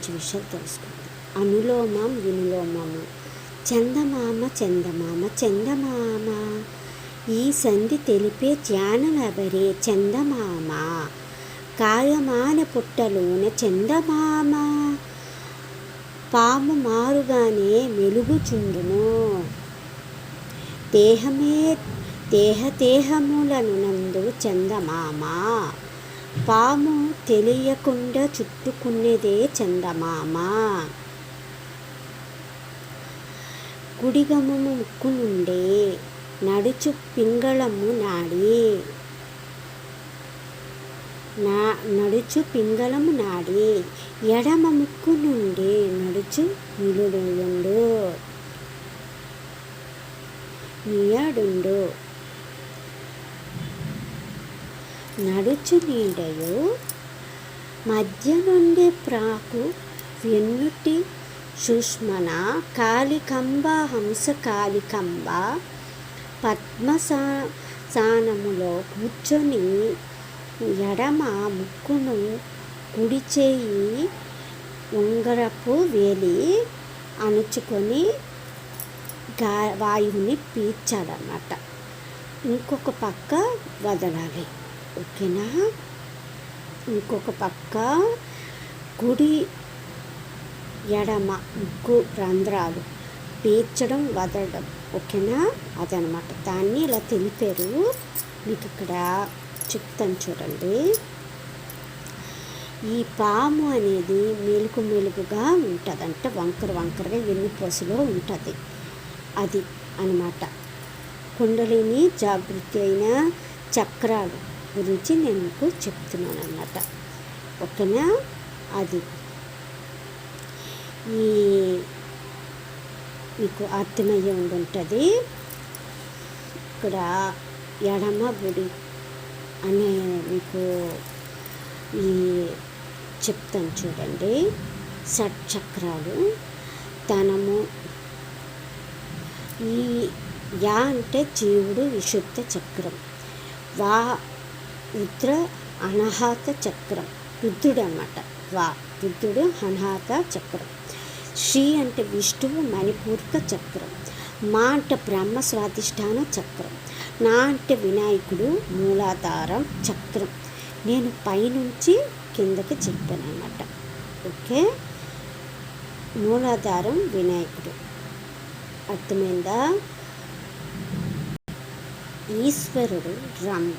గురించి విషయం తెలుసుకుంది అనులోమం వినులోమము. చందమామ చందమామ చందమామ. ఈ సంధి తెలిపే జ్ఞానలబరే చందమామ. కాయమాన పుట్టలోన చందమామ. పాము మారుగానే మెలుగుచుండును. దేహమే దేహ దేహములను నందు చందమామ. పాము తెలియకుండా చుట్టుకునేదే చందమామ. గుడిగమము ముక్కు నుండే నడుచు పింగళము నాడి. నా నడుచు పింగళము నాడి. ఎడమ ముక్కు నుండి నడుచు నిలుడు నీయాడుండు. నడుచు నీడయు మధ్య నుండి ప్రాకు వెన్నుటి సుష్మన కాళికంబ హంస కాళికంబ పద్మసానములో కూర్చొని ఎడమ ముక్కును కుడి చేయి ఉంగరపు వేలి అణుచుకొని గా వాయువుని పీల్చాలన్నమాట ఇంకొక పక్క వదలాలి. ఓకేనా? ఇంకొక పక్క కుడి ఎడమ ముక్కు రంధ్రాలు పేర్చడం వదలడం. ఓకేనా? అదనమాట. దాన్ని ఇలా తెలిపారు. మీకు ఇక్కడ చెప్తాను చూడండి. ఈ పాము అనేది మెలుగు మెలుగుగా ఉంటుంది అంటే వంకర వంకరగా వెన్నుపూసలో ఉంటుంది. అది అనమాట. కుండలిని జాగృతి అయిన చక్రాలు. గురించి నేను మీకు చెప్తున్నాను అన్నమాట ఓకేనా? అది. ఈ మీకు అర్థమయ్యే ఉంటుంది ఇక్కడ ఎడమ గుడి అనే మీకు ఈ చెప్తాను చూడండి. షట్ చక్రాలు ధనము. ఈ యా అంటే జీవుడు విశుద్ధ చక్రం. వా రుద్ర అనహాత చక్రం. రుద్రుడు అనమాట వా రుద్రుడు అనహాత చక్రం. శ్రీ అంటే విష్ణువు మణిపూర్క చక్రం. మా అంటే బ్రహ్మ స్వాధిష్టాన చక్రం. నా అంటే వినాయకుడు మూలాధారం చక్రం. నేను పైనుంచి కిందకి చెప్పాను అన్నమాట ఓకే? మూలాధారం వినాయకుడు. అర్థమైందా? ఈశ్వరుడు రమ్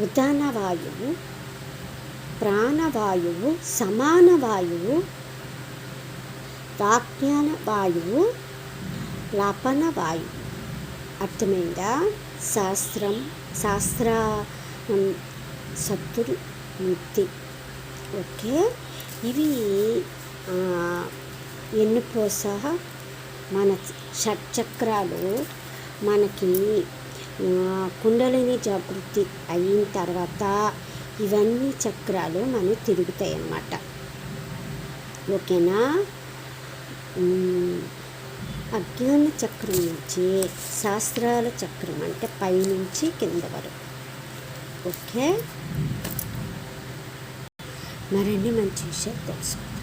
ఉదానవాయువు ప్రాణవాయువు సమాన వాయువు వాజ్ఞాన వాయువు లాపన వాయువు అర్థమైందా? శాస్త్రం శాస్త్ర సత్తురు ముక్తి ఓకే? ఇవి ఎన్నుపోస మన షట్చక్రాలు మనకి కుండలిని జాగృతి అయిన తర్వాత ఇవన్నీ చక్రాలు మనకి తిరుగుతాయి అన్నమాట. ఓకేనా? అజ్ఞాన చక్రం నుంచి శాస్త్రాల చక్రం అంటే పైనుంచి కింద వరకు. ఓకే? మరిన్ని మంచి విషయాలు తెలుసుకో